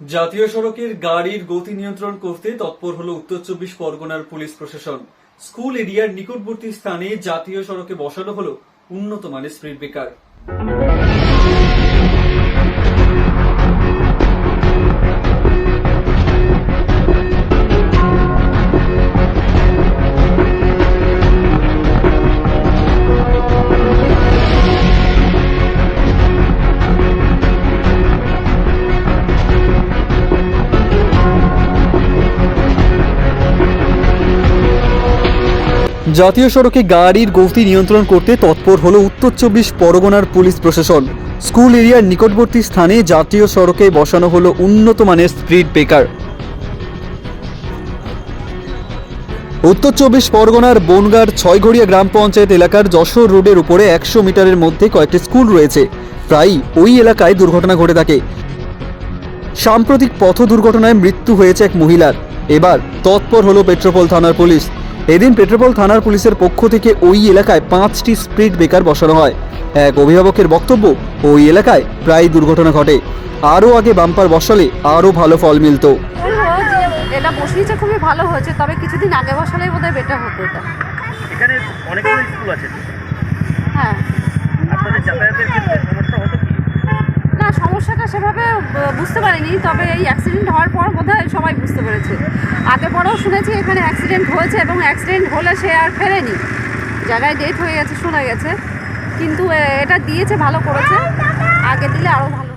জাতীয় সড়কের গাড়ির গতি নিয়ন্ত্রণ করতে তৎপর হলো উত্তর চব্বিশ পরগনার পুলিশ প্রশাসন। স্কুল এরিয়ার নিকটবর্তী স্থানে জাতীয় সড়কে বসানো হলো উন্নত মানের স্পিড ব্রেকার। জাতীয় সড়কে গাড়ির গতি নিয়ন্ত্রণ করতে তৎপর হল উত্তর চব্বিশ পরগনার পুলিশ প্রশাসন। স্কুল এরিয়ার নিকটবর্তী স্থানে জাতীয় সড়কে বসানো হলো উন্নত মানের স্পিড ব্রেকার। উত্তর চব্বিশ পরগনার বনগার ছয়ঘড়িয়া গ্রাম পঞ্চায়েত এলাকার যশোর রোডের উপরে একশো মিটারের মধ্যে কয়েকটি স্কুল রয়েছে। প্রায়ই ওই এলাকায় দুর্ঘটনা ঘটে থাকে। সাম্প্রতিক পথ দুর্ঘটনায় মৃত্যু হয়েছে এক মহিলার। এবার তৎপর হলো পেট্রোপল থানার পুলিশ। এদিন পেট্রোপল থানার পুলিশের পক্ষ থেকে ওই এলাকায় পাঁচটি স্পিড ব্রেকার বসানো হয়। এক অভিভাবকের বক্তব্য ওই এলাকায় প্রায় দুর্ঘটনা ঘটে। আরও আগে বাম্পার বসালে আরও ভালো ফল মিলতো। এটা বসিয়েছে খুবই ভালো হয়েছে তবে কিছুদিন আগে বসালেই বোধহয় বেটার হতো এটা। এখানে অনেকগুলো স্কুল আছে। হ্যাঁ। আপনাদের যাতায়াতের ক্ষেত্রে সেভাবে বুঝতে পারিনি। তবে এই অ্যাক্সিডেন্ট হওয়ার পর বোধহয় সবাই বুঝতে পেরেছে। আগে পরেও শুনেছি এখানে অ্যাক্সিডেন্ট হয়েছে এবং অ্যাক্সিডেন্ট হলে সে আর ফেরেনি। জায়গায় ডেথ হয়ে গেছে, শোনা গেছে। কিন্তু এটা দিয়েছে, ভালো করেছে। আগে দিলে আরও ভালো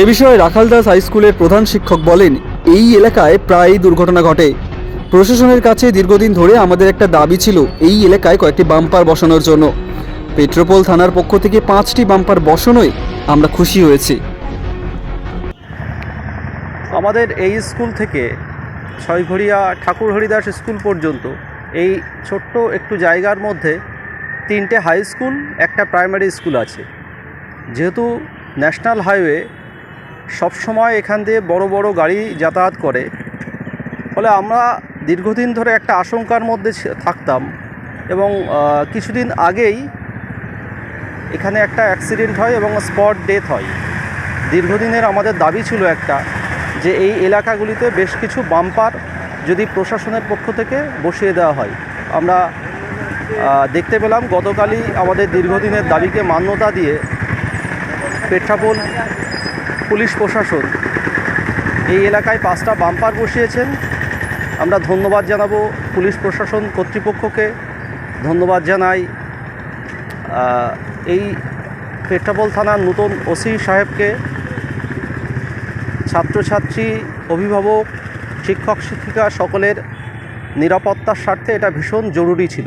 এ বিষয়ে রাখালদাস হাই স্কুলের প্রধান শিক্ষক বলেন, এই এলাকায় প্রায় দুর্ঘটনা ঘটে। প্রশাসনের কাছে দীর্ঘদিন ধরে আমাদের একটা দাবি ছিল, এই এলাকায় কয়েকটি বাম্পার বসানোর জন্য। পেট্রোপোল থানার পক্ষ থেকে পাঁচটি বাম্পার বসানোয় আমরা খুশি হয়েছি। আমাদের এই স্কুল থেকে ছয়ঘড়িয়া ঠাকুর হরিদাস স্কুল পর্যন্ত এই ছোট্ট একটু জায়গার মধ্যে তিনটে হাই স্কুল, একটা প্রাইমারি স্কুল আছে। যেহেতু ন্যাশনাল হাইওয়ে সবসময় এখান দিয়ে বড় বড় গাড়ি যাতায়াত করে, ফলে আমরা দীর্ঘদিন ধরে একটা আশঙ্কার মধ্যে থাকতাম এবং কিছুদিন আগেই এখানে একটা অ্যাক্সিডেন্ট হয় এবং স্পট ডেথ হয়। দীর্ঘদিনের আমাদের দাবি ছিল একটা যে এই এলাকাগুলিতে বেশ কিছু বাম্পার যদি প্রশাসনের পক্ষ থেকে বসিয়ে দেওয়া হয়। আমরা দেখতে পেলাম গতকালই আমাদের দীর্ঘদিনের দাবিকে মান্যতা দিয়ে পেট্রাপোল পুলিশ প্রশাসন এই এলাকায় পাঁচটা বাম্পার বসিয়েছেন। আমরা ধন্যবাদ জানাব পুলিশ প্রশাসন কর্তৃপক্ষকে। ধন্যবাদ জানাই এই পেট্রাপোল থানার নতুন ওসি সাহেবকে ছাত্রছাত্রী, অভিভাবক, শিক্ষক, শিক্ষিকা সকলের নিরাপত্তার স্বার্থে এটা ভীষণ জরুরি ছিল।